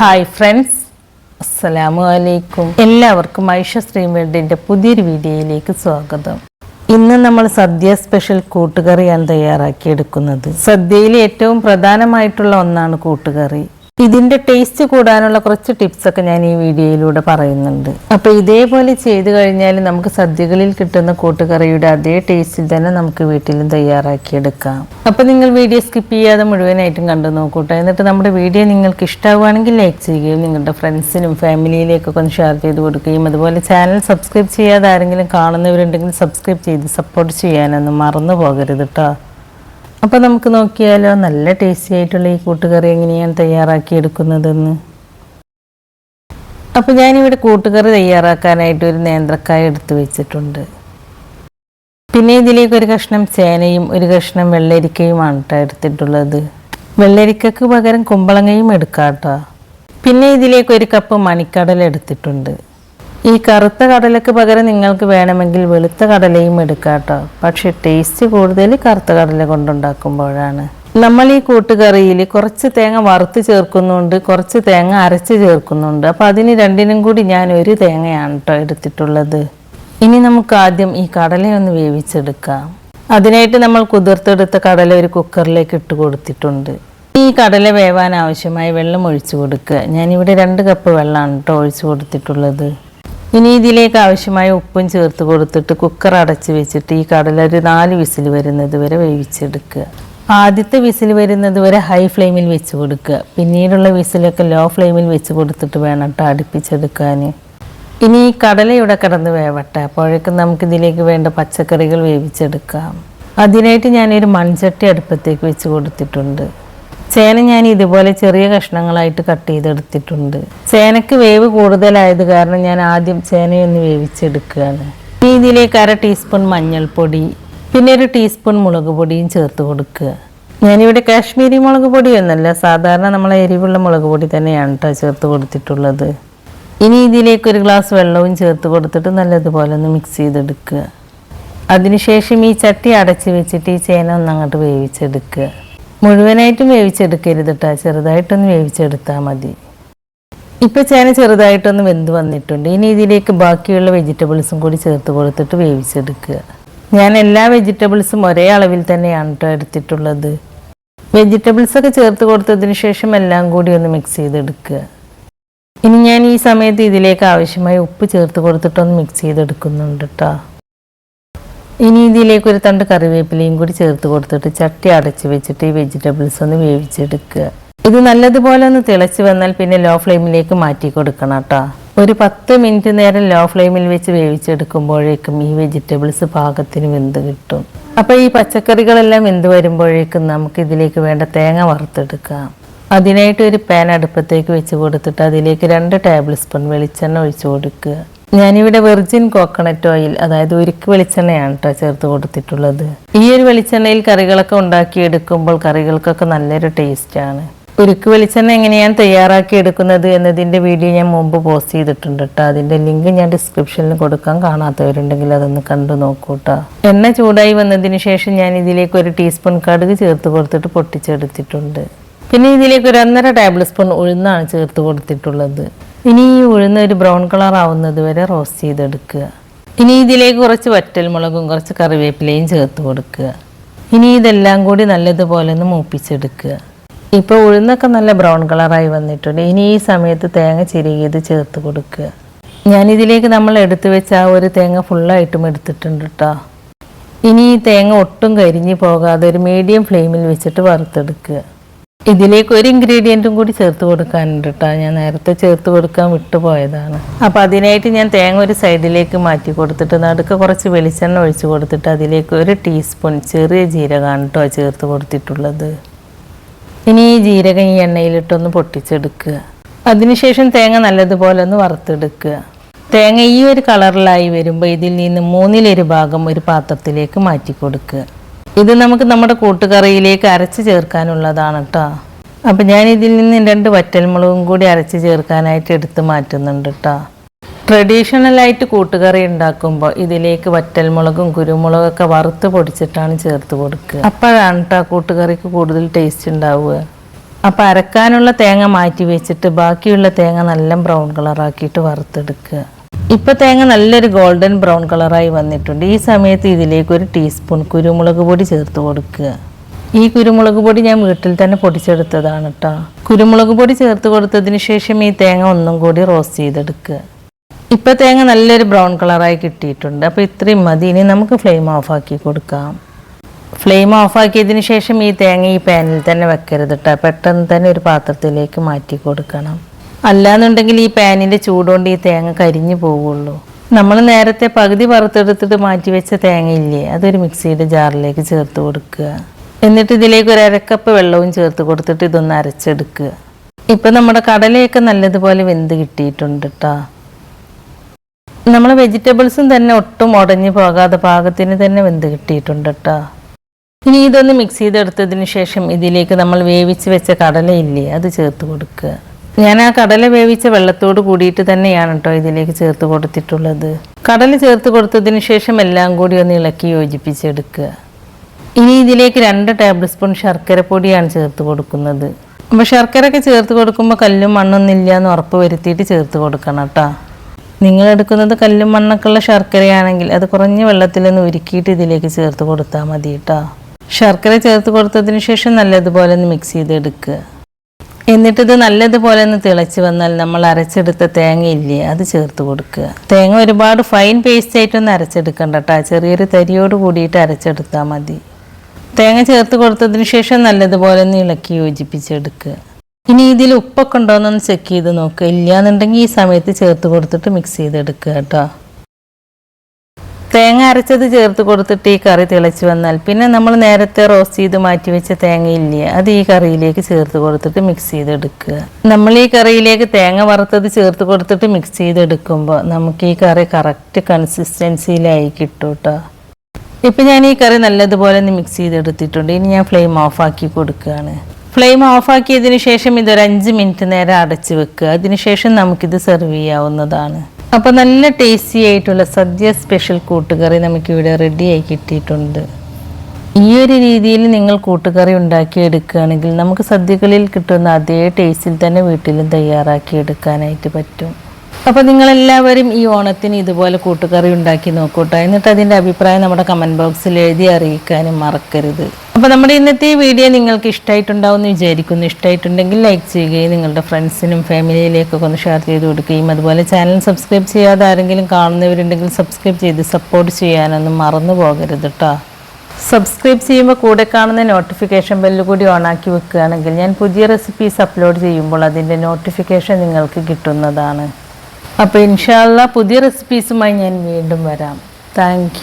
Hi friends അസ്സലാമു അലൈക്കും. എല്ലാവർക്കും ഐഷ സ്ട്രീം ശ്രീമേഡിന്റെ പുതിയൊരു വീഡിയോയിലേക്ക് സ്വാഗതം. ഇന്ന് നമ്മൾ സദ്യ സ്പെഷ്യൽ കൂട്ടുകറിയാണ് തയ്യാറാക്കിയെടുക്കുന്നത്. സദ്യയിൽ ഏറ്റവും പ്രധാനമായിട്ടുള്ള ഒന്നാണ് കൂട്ടുകറി. ഇതിന്റെ ടേസ്റ്റ് കൂടാനുള്ള കുറച്ച് ടിപ്സൊക്കെ ഞാൻ ഈ വീഡിയോയിലൂടെ പറയുന്നുണ്ട്. അപ്പോൾ ഇതേപോലെ ചെയ്ത് കഴിഞ്ഞാൽ നമുക്ക് സദ്യകളിൽ കിട്ടുന്ന കൂട്ടുകറിയുടെ അതേ ടേസ്റ്റിൽ തന്നെ നമുക്ക് വീട്ടിലും തയ്യാറാക്കിയെടുക്കാം. അപ്പോൾ നിങ്ങൾ വീഡിയോ സ്കിപ്പ് ചെയ്യാതെ മുഴുവനായിട്ടും കണ്ടു നോക്കൂട്ടോ. എന്നിട്ട് നമ്മുടെ വീഡിയോ നിങ്ങൾക്ക് ഇഷ്ടമാവുകയാണെങ്കിൽ ലൈക്ക് ചെയ്യുകയും നിങ്ങളുടെ ഫ്രണ്ട്സിനും ഫാമിലിയിലേക്കൊക്കെ ഒന്ന് ഷെയർ ചെയ്ത് കൊടുക്കുകയും അതുപോലെ ചാനൽ സബ്സ്ക്രൈബ് ചെയ്യാതെ ആരെങ്കിലും കാണുന്നവരുണ്ടെങ്കിൽ സബ്സ്ക്രൈബ് ചെയ്ത് സപ്പോർട്ട് ചെയ്യാനൊന്നും മറന്നു പോകരുത് കേട്ടോ അപ്പോൾ നമുക്ക് നോക്കിയാലോ നല്ല ടേസ്റ്റി ആയിട്ടുള്ള ഈ കൂട്ടുകറി എങ്ങനെയാണ് തയ്യാറാക്കിയെടുക്കുന്നതെന്ന്? അപ്പോൾ ഞാനിവിടെ കൂട്ടുകറി തയ്യാറാക്കാനായിട്ട് ഒരു നേന്ത്രക്കായ എടുത്തു വെച്ചിട്ടുണ്ട്. പിന്നെ ഇതിലേക്ക് ഒരു കഷ്ണം ചേനയും ഒരു കഷ്ണം വെള്ളരിക്കയുമാണ് കേട്ടോ എടുത്തിട്ടുള്ളത്. വെള്ളരിക്കക്ക് പകരം കുമ്പളങ്ങയും എടുക്കാം കേട്ടോ പിന്നെ ഇതിലേക്ക് ഒരു കപ്പ് മണിക്കടല എടുത്തിട്ടുണ്ട്. ഈ കറുത്ത കടലയ്ക്ക് പകരം നിങ്ങൾക്ക് വേണമെങ്കിൽ വെളുത്ത കടലയും എടുക്കാം കേട്ടോ പക്ഷെ ടേസ്റ്റ് കൂടുതൽ കറുത്ത കടല കൊണ്ടുണ്ടാക്കുമ്പോഴാണ്. നമ്മൾ ഈ കൂട്ടുകറിയിൽ കുറച്ച് തേങ്ങ വറുത്ത് ചേർക്കുന്നുണ്ട് കുറച്ച് തേങ്ങ അരച്ച് ചേർക്കുന്നുണ്ട്. അപ്പോൾ അതിന് രണ്ടിനും കൂടി ഞാൻ ഒരു തേങ്ങയാണ് കേട്ടോ എടുത്തിട്ടുള്ളത്. ഇനി നമുക്ക് ആദ്യം ഈ കടലയൊന്ന് വേവിച്ചെടുക്കാം. അതിനായിട്ട് നമ്മൾ കുതിർത്തെടുത്ത കടല ഒരു കുക്കറിലേക്ക് ഇട്ട് കൊടുത്തിട്ടുണ്ട്. ഈ കടല വേവാൻ ആവശ്യമായ വെള്ളം ഒഴിച്ചു കൊടുക്കുക. ഞാനിവിടെ രണ്ട് കപ്പ് വെള്ളമാണ് കേട്ടോ ഒഴിച്ചു കൊടുത്തിട്ടുള്ളത്. ഇനി ഇതിലേക്ക് ആവശ്യമായ ഉപ്പും ചേർത്ത് കൊടുത്തിട്ട് കുക്കർ അടച്ച് വെച്ചിട്ട് ഈ കടല ഒരു നാല് വിസിൽ വരുന്നത് വരെ വേവിച്ചെടുക്കുക. ആദ്യത്തെ വിസിൽ വരുന്നത് വരെ ഹൈ ഫ്ലെയിമിൽ വെച്ച് കൊടുക്കുക. പിന്നീടുള്ള വിസിലൊക്കെ ലോ ഫ്ലെയിമിൽ വെച്ച് കൊടുത്തിട്ട് വേണം കേട്ടോ അടുപ്പിച്ചെടുക്കാൻ. ഇനി ഈ കടല ഇവിടെ കിടന്ന് വേവട്ടെ. അപ്പോഴേക്കും നമുക്ക് ഇതിലേക്ക് വേണ്ട പച്ചക്കറികൾ വേവിച്ചെടുക്കാം. അതിനായിട്ട് ഞാനൊരു മൺചട്ടി അടുപ്പത്തേക്ക് വെച്ച് കൊടുത്തിട്ടുണ്ട്. ചേന ഞാൻ ഇതുപോലെ ചെറിയ കഷ്ണങ്ങളായിട്ട് കട്ട് ചെയ്തെടുത്തിട്ടുണ്ട്. ചേനക്ക് വേവ് കൂടുതലായത് കാരണം ഞാൻ ആദ്യം ചേനയൊന്ന് വേവിച്ചെടുക്കുകയാണ്. ഇനി ഇതിലേക്ക് അര ടീസ്പൂൺ മഞ്ഞൾപ്പൊടി പിന്നെ ഒരു ടീസ്പൂൺ മുളക് പൊടിയും ചേർത്ത് കൊടുക്കുക. ഞാനിവിടെ കാശ്മീരി മുളക് പൊടിയൊന്നല്ല സാധാരണ നമ്മളെ എരിവുള്ള മുളക് പൊടി തന്നെയാണ് കേട്ടോ ചേർത്ത് കൊടുത്തിട്ടുള്ളത്. ഇനി ഇതിലേക്ക് ഒരു ഗ്ലാസ് വെള്ളവും ചേർത്ത് കൊടുത്തിട്ട് നല്ലതുപോലെ ഒന്ന് മിക്സ് ചെയ്തെടുക്കുക. അതിനുശേഷം ഈ ചട്ടി അടച്ച് വെച്ചിട്ട് ഈ ചേന ഒന്ന് അങ്ങോട്ട് വേവിച്ചെടുക്കുക. മുഴുവനായിട്ടും വേവിച്ചെടുക്കരുത് കേട്ടോ ചെറുതായിട്ടൊന്ന് വേവിച്ചെടുത്താൽ മതി. ഇപ്പോൾ ചേന ചെറുതായിട്ടൊന്ന് വെന്ത് വന്നിട്ടുണ്ട്. ഇനി ഇതിലേക്ക് ബാക്കിയുള്ള വെജിറ്റബിൾസും കൂടി ചേർത്ത് കൊടുത്തിട്ട് വേവിച്ചെടുക്കുക. ഞാൻ എല്ലാ വെജിറ്റബിൾസും ഒരേ അളവിൽ തന്നെയാണ് കേട്ടോ എടുത്തിട്ടുള്ളത്. വെജിറ്റബിൾസ് ഒക്കെ ചേർത്ത് കൊടുത്തതിന് ശേഷം എല്ലാം കൂടി ഒന്ന് മിക്സ് ചെയ്തെടുക്കുക. ഇനി ഞാൻ ഈ സമയത്ത് ഇതിലേക്ക് ആവശ്യമായി ഉപ്പ് ചേർത്ത് കൊടുത്തിട്ടൊന്ന് മിക്സ് ചെയ്തെടുക്കുന്നുണ്ട് കേട്ടോ ഇനി ഇതിലേക്ക് ഒരു തണ്ട് കറിവേപ്പിലയും കൂടി ചേർത്ത് കൊടുത്തിട്ട് ചട്ടി അടച്ച് വെച്ചിട്ട് ഈ വെജിറ്റബിൾസ് ഒന്ന് വേവിച്ചെടുക്കുക. ഇത് നല്ലതുപോലെ ഒന്ന് തിളച്ച് വന്നാൽ പിന്നെ ലോ ഫ്ലെയിമിലേക്ക് മാറ്റി കൊടുക്കണം കേട്ടോ. ഒരു പത്ത് മിനിറ്റ് നേരം ലോ ഫ്ലെയിമിൽ വെച്ച് വേവിച്ചെടുക്കുമ്പോഴേക്കും ഈ വെജിറ്റബിൾസ് പാകത്തിന് വെന്ത് കിട്ടും. അപ്പോൾ ഈ പച്ചക്കറികളെല്ലാം വെന്ത് വരുമ്പോഴേക്കും നമുക്ക് ഇതിലേക്ക് വേണ്ട തേങ്ങ വറുത്തെടുക്കാം. അതിനായിട്ട് ഒരു പാൻ അടുപ്പത്തേക്ക് വെച്ച് കൊടുത്തിട്ട് അതിലേക്ക് രണ്ട് ടേബിൾ സ്പൂൺ വെളിച്ചെണ്ണ ഒഴിച്ചു കൊടുക്കുക. ഞാനിവിടെ വെർജിൻ കോക്കനട്ട് ഓയിൽ അതായത് ഉരുക്ക് വെളിച്ചെണ്ണയാണ് കേട്ടോ ചേർത്ത് കൊടുത്തിട്ടുള്ളത്. ഈ ഒരു വെളിച്ചെണ്ണയിൽ കറികളൊക്കെ ഉണ്ടാക്കി എടുക്കുമ്പോൾ കറികൾക്കൊക്കെ നല്ലൊരു ടേസ്റ്റാണ് ഉരുക്ക് വെളിച്ചെണ്ണ എങ്ങനെയാണ് തയ്യാറാക്കി എടുക്കുന്നത് എന്നതിന്റെ വീഡിയോ ഞാൻ മുമ്പ് പോസ്റ്റ് ചെയ്തിട്ടുണ്ട് കേട്ടോ അതിന്റെ ലിങ്ക് ഞാൻ ഡിസ്ക്രിപ്ഷനിൽ കൊടുക്കാൻ കാണാത്തവരുണ്ടെങ്കിൽ അതൊന്ന് കണ്ടു നോക്കൂ കേട്ടോ എണ്ണ ചൂടായി വന്നതിന് ശേഷം ഞാൻ ഇതിലേക്ക് ഒരു ടീസ്പൂൺ കടുക് ചേർത്ത് കൊടുത്തിട്ട് പൊട്ടിച്ചെടുത്തിട്ടുണ്ട്. പിന്നെ ഇതിലേക്ക് ഒരു ഒന്നര ടേബിൾ സ്പൂൺ ഉഴുന്നാണ് ചേർത്ത് കൊടുത്തിട്ടുള്ളത്. ഇനി ഈ ഉഴുന്ന ഒരു ബ്രൗൺ കളർ ആവുന്നത് വരെ റോസ്റ്റ് ചെയ്തെടുക്കുക. ഇനി ഇതിലേക്ക് കുറച്ച് വറ്റൽമുളകും കുറച്ച് കറിവേപ്പിലയും ചേർത്ത് കൊടുക്കുക. ഇനി ഇതെല്ലാം കൂടി നല്ലതുപോലെ ഒന്ന് മൂപ്പിച്ചെടുക്കുക. ഇപ്പോൾ ഉഴുന്നൊക്കെ നല്ല ബ്രൗൺ കളറായി വന്നിട്ടുണ്ട്. ഇനി ഈ സമയത്ത് തേങ്ങ ചിരുകിയത് ചേർത്ത് കൊടുക്കുക. ഞാനിതിലേക്ക് നമ്മൾ എടുത്തു വെച്ച ആ ഒരു തേങ്ങ ഫുള്ളായിട്ടും എടുത്തിട്ടുണ്ട് കേട്ടോ ഇനി ഈ തേങ്ങ ഒട്ടും കരിഞ്ഞു പോകാതെ ഒരു മീഡിയം ഫ്ലെയിമിൽ വെച്ചിട്ട് വറുത്തെടുക്കുക. ഇതിലേക്ക് ഒരു ഇൻഗ്രീഡിയന്റും കൂടി ചേർത്ത് കൊടുക്കാനുണ്ട് കേട്ടോ ഞാൻ നേരത്തെ ചേർത്ത് കൊടുക്കാൻ വിട്ടുപോയതാണ്. അപ്പോൾ അതിനായിട്ട് ഞാൻ തേങ്ങ ഒരു സൈഡിലേക്ക് മാറ്റി കൊടുത്തിട്ട് നടുക്ക് കുറച്ച് വെളിച്ചെണ്ണ ഒഴിച്ച് കൊടുത്തിട്ട് അതിലേക്ക് ഒരു ടീസ്പൂൺ ചെറിയ ജീരകമാണ് കേട്ടോ ചേർത്ത് കൊടുത്തിട്ടുള്ളത്. ഇനി ഈ ജീരകം ഈ എണ്ണയിലിട്ടൊന്ന് പൊട്ടിച്ചെടുക്കുക. അതിനുശേഷം തേങ്ങ നല്ലതുപോലെ ഒന്ന് വറുത്തെടുക്കുക. തേങ്ങ ഈ ഒരു കളറിലായി വരുമ്പോൾ ഇതിൽ നിന്ന് മൂന്നിലൊരു ഭാഗം ഒരു പാത്രത്തിലേക്ക് മാറ്റി കൊടുക്കുക. ഇത് നമുക്ക് നമ്മുടെ കൂട്ടുകറിയിലേക്ക് അരച്ച് ചേർക്കാനുള്ളതാണ് കേട്ടോ അപ്പം ഞാൻ ഇതിൽ നിന്ന് രണ്ട് വറ്റൽമുളകും കൂടി അരച്ച് ചേർക്കാനായിട്ട് എടുത്ത് മാറ്റുന്നുണ്ട് കേട്ടോ ട്രഡീഷണലായിട്ട് കൂട്ടുകറി ഉണ്ടാക്കുമ്പോൾ ഇതിലേക്ക് വറ്റൽമുളകും കുരുമുളകൊക്കെ വറുത്ത് പൊടിച്ചിട്ടാണ് ചേർത്ത് കൊടുക്കുക. അപ്പോഴാണ് കേട്ടോ കൂട്ടുകറിക്ക് കൂടുതൽ ടേസ്റ്റ് ഉണ്ടാവുക. അപ്പം അരക്കാനുള്ള തേങ്ങ മാറ്റി വെച്ചിട്ട് ബാക്കിയുള്ള തേങ്ങ നല്ല ബ്രൗൺ കളറാക്കിയിട്ട് വറുത്തെടുക്കുക. ഇപ്പം തേങ്ങ നല്ലൊരു ഗോൾഡൻ ബ്രൗൺ കളറായി വന്നിട്ടുണ്ട്. ഈ സമയത്ത് ഇതിലേക്ക് ഒരു ടീസ്പൂൺ കുരുമുളക് പൊടി ചേർത്ത് കൊടുക്കുക. ഈ കുരുമുളക് പൊടി ഞാൻ വീട്ടിൽ തന്നെ പൊടിച്ചെടുത്തതാണ് കേട്ടോ കുരുമുളക് പൊടി ചേർത്ത് കൊടുത്തതിന് ശേഷം ഈ തേങ്ങ ഒന്നും കൂടി റോസ്റ്റ് ചെയ്തെടുക്കുക. ഇപ്പോൾ തേങ്ങ നല്ലൊരു ബ്രൗൺ കളറായി കിട്ടിയിട്ടുണ്ട്. അപ്പോൾ ഇത്രയും മതി. ഇനി നമുക്ക് ഫ്ലെയിം ഓഫാക്കി കൊടുക്കാം. ഫ്ലെയിം ഓഫാക്കിയതിന് ശേഷം ഈ തേങ്ങ ഈ പാനിൽ തന്നെ വെക്കരുത് കേട്ടോ പെട്ടെന്ന് തന്നെ ഒരു പാത്രത്തിലേക്ക് മാറ്റി കൊടുക്കണം. അല്ലാന്നുണ്ടെങ്കിൽ ഈ പാനിന്റെ ചൂടുകൊണ്ട് ഈ തേങ്ങ കരിഞ്ഞു പോവുള്ളൂ നമ്മൾ നേരത്തെ പകുതി വറുത്തെടുത്തിട്ട് മാറ്റി വെച്ച തേങ്ങയില്ലേ അതൊരു മിക്സിയുടെ ജാറിലേക്ക് ചേർത്ത് കൊടുക്കുക. എന്നിട്ട് ഇതിലേക്ക് ഒരു അരക്കപ്പ് വെള്ളവും ചേർത്ത് കൊടുത്തിട്ട് ഇതൊന്ന് അരച്ചെടുക്കുക. ഇപ്പം നമ്മുടെ കടലയൊക്കെ നല്ലതുപോലെ വെന്ത് കിട്ടിയിട്ടുണ്ട് കേട്ടോ നമ്മൾ വെജിറ്റബിൾസും തന്നെ ഒട്ടും ഉടഞ്ഞു പോകാതെ പാകത്തിന് തന്നെ വെന്ത് കിട്ടിയിട്ടുണ്ട് കേട്ടോ ഇനി ഇതൊന്ന് മിക്സ് ചെയ്തെടുത്തതിന് ശേഷം ഇതിലേക്ക് നമ്മൾ വേവിച്ച് വെച്ച കടലയില്ലേ അത് ചേർത്ത് കൊടുക്കുക. ഞാൻ ആ കടല വേവിച്ച വെള്ളത്തോട് കൂടിയിട്ട് തന്നെയാണ് കേട്ടോ ഇതിലേക്ക് ചേർത്ത് കൊടുത്തിട്ടുള്ളത്. കടല ചേർത്ത് കൊടുത്തതിന് ശേഷം എല്ലാം കൂടി ഒന്ന് ഇളക്കി യോജിപ്പിച്ചെടുക്കുക. ഇനി ഇതിലേക്ക് രണ്ട് ടേബിൾ സ്പൂൺ ശർക്കര പൊടിയാണ് ചേർത്ത് കൊടുക്കുന്നത്. അപ്പോൾ ശർക്കര ഒക്കെ ചേർത്ത് കൊടുക്കുമ്പോൾ കല്ലും മണ്ണൊന്നും ഇല്ല എന്ന് ഉറപ്പ് വരുത്തിയിട്ട് ചേർത്ത് കൊടുക്കണം കേട്ടോ നിങ്ങൾ എടുക്കുന്നത് കല്ലും മണ്ണൊക്കെയുള്ള ശർക്കരയാണെങ്കിൽ അത് കുറഞ്ഞ വെള്ളത്തിലൊന്ന് ഉരുക്കിയിട്ട് ഇതിലേക്ക് ചേർത്ത് കൊടുത്താൽ മതി കേട്ടോ ശർക്കര ചേർത്ത് കൊടുത്തതിന് ശേഷം നല്ലതുപോലെ ഒന്ന് മിക്സ് ചെയ്തെടുക്കുക. എന്നിട്ടിത് നല്ലതുപോലെ ഒന്ന് തിളച്ച് വന്നാൽ നമ്മൾ അരച്ചെടുത്ത തേങ്ങയില്ലേ അത് ചേർത്ത് കൊടുക്കുക. തേങ്ങ ഒരുപാട് ഫൈൻ പേസ്റ്റ് ആയിട്ടൊന്നും അരച്ചെടുക്കണ്ട കേട്ടോ ചെറിയൊരു തരിയോട് കൂടിയിട്ട് അരച്ചെടുത്താൽ മതി. തേങ്ങ ചേർത്ത് കൊടുത്തതിന് ശേഷം നല്ലതുപോലെ ഒന്ന് ഇളക്കി യോജിപ്പിച്ചെടുക്കുക. ഇനി ഇതിൽ ഉപ്പൊക്കെ ഉണ്ടോയെന്നൊന്ന് ചെക്ക് ചെയ്ത് നോക്കുക. ഇല്ലയെന്നുണ്ടെങ്കിൽ ഈ സമയത്ത് ചേർത്ത് കൊടുത്തിട്ട് മിക്സ് ചെയ്തെടുക്കുക കേട്ടോ തേങ്ങ അരച്ചത് ചേർത്ത് കൊടുത്തിട്ട് ഈ കറി തിളച്ച് വന്നാൽ പിന്നെ നമ്മൾ നേരത്തെ റോസ്റ്റ് ചെയ്ത് മാറ്റി വെച്ച തേങ്ങയില്ലേ അത് ഈ കറിയിലേക്ക് ചേർത്ത് കൊടുത്തിട്ട് മിക്സ് ചെയ്തെടുക്കുക. നമ്മൾ ഈ കറിയിലേക്ക് തേങ്ങ വറുത്തത് ചേർത്ത് കൊടുത്തിട്ട് മിക്സ് ചെയ്തെടുക്കുമ്പോൾ നമുക്ക് ഈ കറി കറക്റ്റ് കൺസിസ്റ്റൻസിയിലായി കിട്ടും കേട്ടോ ഇപ്പം ഞാൻ ഈ കറി നല്ലതുപോലെ ഒന്ന് മിക്സ് ചെയ്തെടുത്തിട്ടുണ്ട്. ഇനി ഞാൻ ഫ്ലെയിം ഓഫാക്കി കൊടുക്കുകയാണ്. ഫ്ലെയിം ഓഫാക്കിയതിന് ശേഷം ഇതൊരു അഞ്ച് മിനിറ്റ് നേരം അടച്ച് വെക്കുക. അതിനുശേഷം നമുക്കിത് സെർവ് ചെയ്യാവുന്നതാണ്. അപ്പോൾ നല്ല ടേസ്റ്റി ആയിട്ടുള്ള സദ്യ സ്പെഷ്യൽ കൂട്ടുകറി നമുക്കിവിടെ റെഡിയായി കിട്ടിയിട്ടുണ്ട്. ഈ ഒരു രീതിയിൽ നിങ്ങൾ കൂട്ടുകറി ഉണ്ടാക്കി എടുക്കുകയാണെങ്കിൽ നമുക്ക് സദ്യകളിൽ കിട്ടുന്ന അതേ ടേസ്റ്റിൽ തന്നെ വീട്ടിലും തയ്യാറാക്കി എടുക്കാനായിട്ട് പറ്റും. അപ്പോൾ നിങ്ങളെല്ലാവരും ഈ ഓണത്തിന് ഇതുപോലെ കൂട്ടുകറി ഉണ്ടാക്കി നോക്കൂട്ടോ. എന്നിട്ട് അതിന്റെ അഭിപ്രായം നമ്മുടെ കമന്റ് ബോക്സിൽ എഴുതി അറിയിക്കാനും മറക്കരുത്. അപ്പോൾ നമ്മുടെ ഇന്നത്തെ ഈ വീഡിയോ നിങ്ങൾക്ക് ഇഷ്ടമായിട്ടുണ്ടാവും എന്ന് വിചാരിക്കുന്നു. ഇഷ്ടമായിട്ടുണ്ടെങ്കിൽ ലൈക്ക് ചെയ്യുകയും നിങ്ങളുടെ ഫ്രണ്ട്സിനും ഫാമിലിയിലേക്കൊക്കെ ഒന്ന് ഷെയർ ചെയ്ത് കൊടുക്കുകയും അതുപോലെ ചാനൽ സബ്സ്ക്രൈബ് ചെയ്യാതെ ആരെങ്കിലും കാണുന്നവരുണ്ടെങ്കിൽ സബ്സ്ക്രൈബ് ചെയ്ത് സപ്പോർട്ട് ചെയ്യാനൊന്നും മറന്നു പോകരുത് കേട്ടോ സബ്സ്ക്രൈബ് ചെയ്യുമ്പോൾ കൂടെ കാണുന്ന നോട്ടിഫിക്കേഷൻ ബെല്ല് കൂടി ഓണാക്കി വെക്കുകയാണെങ്കിൽ ഞാൻ പുതിയ റെസിപ്പീസ് അപ്ലോഡ് ചെയ്യുമ്പോൾ അതിന്റെ നോട്ടിഫിക്കേഷൻ നിങ്ങൾക്ക് കിട്ടുന്നതാണ്. അപ്പോൾ ഇൻഷാല്ല പുതിയ റെസിപ്പീസുമായി ഞാൻ വീണ്ടും വരാം. താങ്ക്